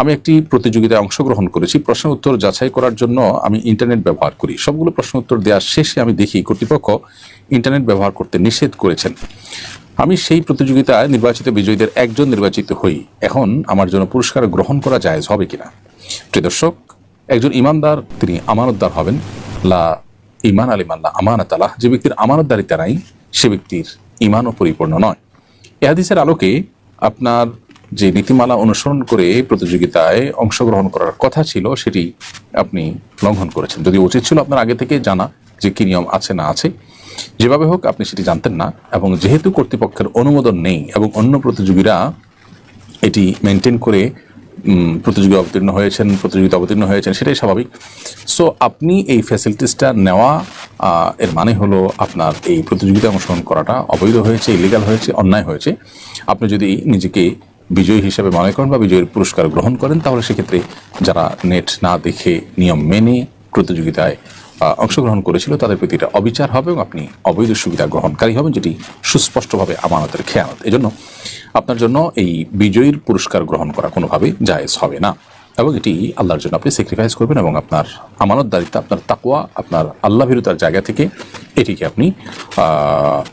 আমি একটি প্রতিযোগিতায় অংশগ্রহণ করেছি। প্রশ্ন উত্তর যাচাই করার জন্য আমি ইন্টারনেট ব্যবহার করি। সবগুলো প্রশ্ন উত্তর দেওয়ার শেষে আমি দেখি কর্তৃপক্ষ ইন্টারনেট ব্যবহার করতে নিষেধ করেছেন। আমি সেই প্রতিযোগিতায় নির্বাচিত বিজয়ীদের একজন নির্বাচিত হই। এখন আমার জন্য পুরস্কার গ্রহণ করা জায়েজ হবে কিনা? প্রিয় দর্শক, একজন ইমানদার, তিনি আমানতদার হবেন। লা ইমান আলিমাল্লাহ আমানত আলাহ। যে ব্যক্তির আমানতদারিতা নাই, সে ব্যক্তির ইমানও পরিপূর্ণ নয়। এ হাদিসের আলোকে আপনার যে নীতিমালা অনুসরণ করে প্রতিযোগিতায় অংশগ্রহণ করার কথা ছিল, সেটি আপনি লঙ্ঘন করেছেন। যদি উচিত ছিল আপনার আগে থেকে জানা যে কি নিয়ম আছে না আছে। যেভাবে হোক, আপনি সেটি জানতেন না এবং যেহেতু কর্তৃপক্ষের অনুমোদন নেই এবং অন্য প্রতিযোগীরা এটি মেনটেন করে প্রতিযোগী অবতীর্ণ হয়েছেন, প্রতিযোগিতা অবতীর্ণ হয়েছেন, সেটাই স্বাভাবিক। সো, আপনি এই ফ্যাসিলিটিসটা নেওয়া এর মানে হলো আপনার এই প্রতিযোগিতা অংশগ্রহণ করাটা অবৈধ হয়েছে ইলিগাল হয়েছে, অন্যায় হয়েছে। আপনি যদি নিজেকে বিজয়ী হিসেবে মনে করেন বা বিজয়ের পুরস্কার গ্রহণ করেন, তাহলে সেক্ষেত্রে যারা নেট না দেখে নিয়ম মেনে প্রতিযোগিতায় অংশগ্রহণ করেছিল, তাদের প্রতি এটা অবিচার হবে এবং আপনি অবৈধ সুবিধা গ্রহণকারী হবেন, যেটি সুস্পষ্টভাবে আমানতের খেয়ানত। এজন্য আপনার জন্য এই বিজয়ীর পুরস্কার গ্রহণ করা কোনোভাবে জায়েজ হবে না এবং এটি আল্লাহর জন্য আপনি স্যাক্রিফাইস করবেন এবং আপনার আমানত আমানতদারিতা আপনার তাকুয়া আপনার আল্লাহ ভীরতার জায়গা থেকে এটিকে আপনি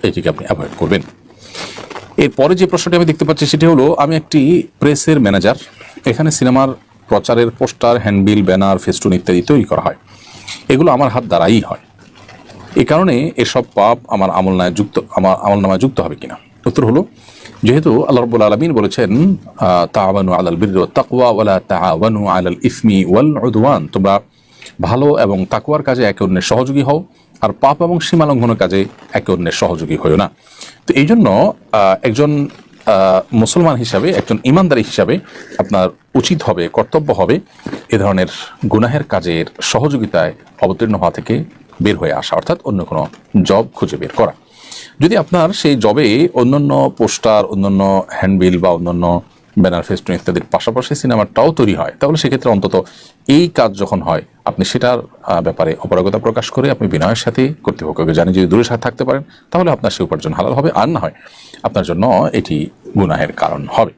এটিকে আপনি অ্যাভয়েড করবেন। এরপরে যে প্রশ্নটি আমি দেখতে পাচ্ছি সেটি হলো, আমি একটি প্রেসের ম্যানেজার, এখানে সিনেমার প্রচারের পোস্টার, হ্যান্ডবিল, ব্যানার, ফেস্টুন ইত্যাদি তৈরি করা হয়। এগুলো আমার হাত দ্বারাই হয়। এই কারণে এসব পাপ আমার আমল নায় যুক্ত, আমার আমল নামায় যুক্ত হবে কিনা? উত্তর হলো, যেহেতু আল্লাহ রব্বুল আলমিন বলেছেন তাওয়ানু আলাল বীর তাকুয়া ওয়ালা তাওয়ানু আলাল ইসমি ওয়াল তোমরা ভালো এবং তাকুয়ার কাজে একে অন্যের সহযোগী হও। আর পাপ এবং সীমালঙ্ঘনের কাজে একে অন্যের সহযোগী হও না। তো এই জন্য একজন মুসলমান হিসাবে, একজন ইমানদারি হিসাবে আপনার উচিত হবে, কর্তব্য হবে এ ধরনের গুনাহের কাজের সহযোগিতায় অবতীর্ণ হওয়া থেকে বের হয়ে আসা, অর্থাৎ অন্য কোনো জব খুঁজে বের করা। যদি আপনার সেই জবে অন্যান্য পোস্টার, অন্যান্য হ্যান্ডবিল বা অন্যান্য ব্যানার ফেস্টুন ইত্যাদির পাশাপাশি সিনেমাটাও তৈরি হয়। তাহলে সেক্ষেত্রে অন্তত এই কাজ যখন হয়, আপনি সেটার ব্যাপারে অপারগতা প্রকাশ করে আপনি বিনয়ের সাথে কর্তৃপক্ষকে জানি যদি দূরে সাথে থাকতে পারেন, তাহলে আপনার সে উপার্জন হালাল হবে। আর না হয় আপনার জন্য এটি গুনাহের কারণ হবে।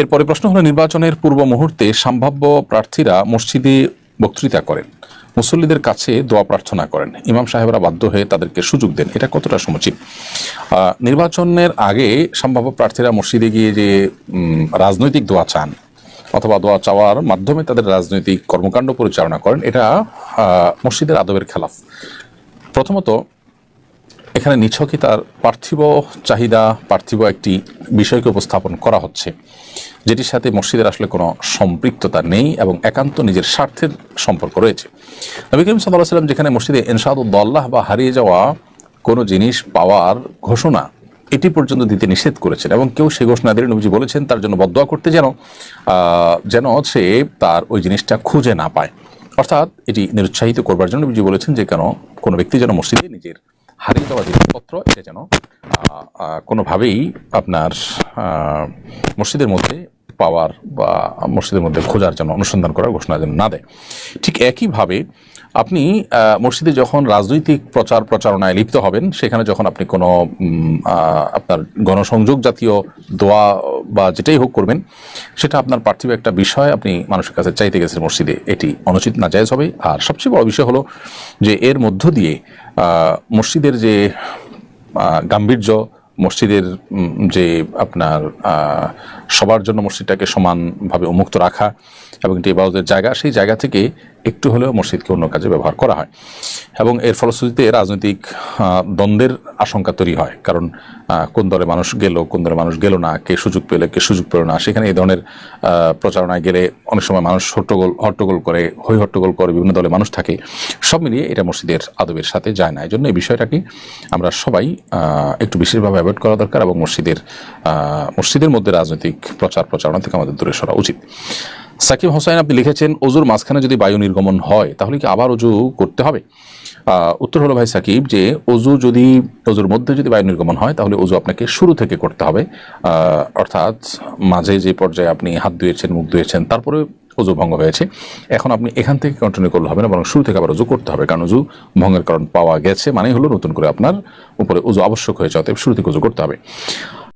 এরপরে প্রশ্ন হলো, নির্বাচনের পূর্ব মুহূর্তে সম্ভাব্য প্রার্থীরা মসজিদে বক্তৃতা করেন। মুসল্লিদের কাছে দোয়া প্রার্থনা করেন। ইমাম সাহেবরা বাধ্য হয়ে তাদেরকে সুযোগ দেন। এটা কতটা সমুচিত? নির্বাচনের আগে সম্ভাব্য প্রার্থীরা মসজিদে গিয়ে যে রাজনৈতিক দোয়া চান অথবা দোয়া চাওয়ার মাধ্যমে তাদের রাজনৈতিক কর্মকাণ্ড পরিচালনা করেন, এটা মসজিদের আদবের খেলাফ। প্রথমত, এখানে নিছকই তার পার্থিব চাহিদা, পার্থিব একটি বিষয়কে উপস্থাপন করা হচ্ছে। যেটির সাথে মসজিদের আসলে কোনো সম্পৃক্ততা নেই এবং একান্ত নিজের স্বার্থের সম্পর্ক রয়েছে। নবী করিম সাল্লাহ সাল্লাম যেখানে মসজিদে এনসাদুদ্দল্লাহ বা হারিয়ে যাওয়া কোনো জিনিস পাওয়ার ঘোষণা এটি পর্যন্ত দিতে নিষেধ করেছেন এবং কেউ সে ঘোষণা দিলে নবীজি বলেছেন, তার জন্য বদয়া করতে যেন যেন সে তার ওই জিনিসটা খুঁজে না পায়। অর্থাৎ এটি নিরুৎসাহিত করবার জন্য নবীজি বলেছেন যে কেন কোনো ব্যক্তি যেন মসজিদে নিজের হারিয়ে যাওয়া জিনিসপত্র এটা যেন কোনোভাবেই আপনার মসজিদের মধ্যে পাওয়ার বা মসজিদের মধ্যে খোঁজার জন্য অনুসন্ধান করার ঘোষণা যেন না দেয়। ঠিক একইভাবে আপনি মসজিদে যখন রাজনৈতিক প্রচার প্রচারণায় লিপ্ত হবেন, সেখানে যখন আপনি কোনো আপনার গণসংযোগ জাতীয় দোয়া বা যেটাই হোক করবেন, সেটা আপনার পার্থিব একটা বিষয়, আপনি মানুষের কাছে চাইতে গেছেন মসজিদে, এটি অনুচিত না জায়েজ হবে। আর সবচেয়ে বড় বিষয় হলো যে এর মধ্য দিয়ে মসজিদের যে গাম্ভীর্য মসজিদের যে আপনার সবার জন্য মসজিদটাকে সমানভাবে উন্মুক্ত রাখা এবং এটি ইবাদতের জায়গা, সেই জায়গা থেকে একটু হলেও মসজিদকে অন্য কাজে ব্যবহার করা হয়। এবং এর ফলশ্রুতিতে রাজনৈতিক দ্বন্দ্বের আশঙ্কা তৈরি হয়। কারণ কোন দলে মানুষ গেল, কোন দলে মানুষ গেল না, কে সুযোগ পেলে, কে সুযোগ পেল না, সেখানে এই ধরনের প্রচারণায় গেলে অনেক সময় মানুষ হট্টগোল হট্টগোল করে হই হট্টগোল করে বিভিন্ন দলে মানুষ থাকে। সব মিলিয়ে এটা মসজিদের আদবের সাথে যায় না। এই জন্য এই বিষয়টাকে আমরা সবাই একটু বিশেষভাবে অ্যাভয়েড করা দরকার এবং মসজিদের মসজিদের মধ্যে রাজনৈতিক প্রচার প্রচারণা থেকে আমাদের দূরে সরা উচিত। সাকিব হোসাইন আপনি লিখেছেন অজুর মাঝখানে যদি বায়ু নির্গমন হয়, তাহলে কি আবার অজু করতে হবে? উত্তর হলো ভাই সাকিব যে অজু যদি, অজুর মধ্যে যদি বায়ু নির্গমন হয়, তাহলে অজু আপনাকে শুরু থেকে করতে হবে। অর্থাৎ মাঝে যে পর্যায়ে আপনি হাত ধুয়েছেন, মুখ ধুয়েছেন, তারপরে অজু ভঙ্গ হয়েছে। এখন আপনি এখান থেকে কন্টিনিউ করলে হবে না, বরং শুরু থেকে আবার অজু করতে হবে। কারণ অজু ভঙ্গের কারণ পাওয়া গেছে মানে হলো নতুন করে আপনার উপরে অজু আবশ্যক হয়েছে, অতএব শুরু থেকে অজু করতে হবে।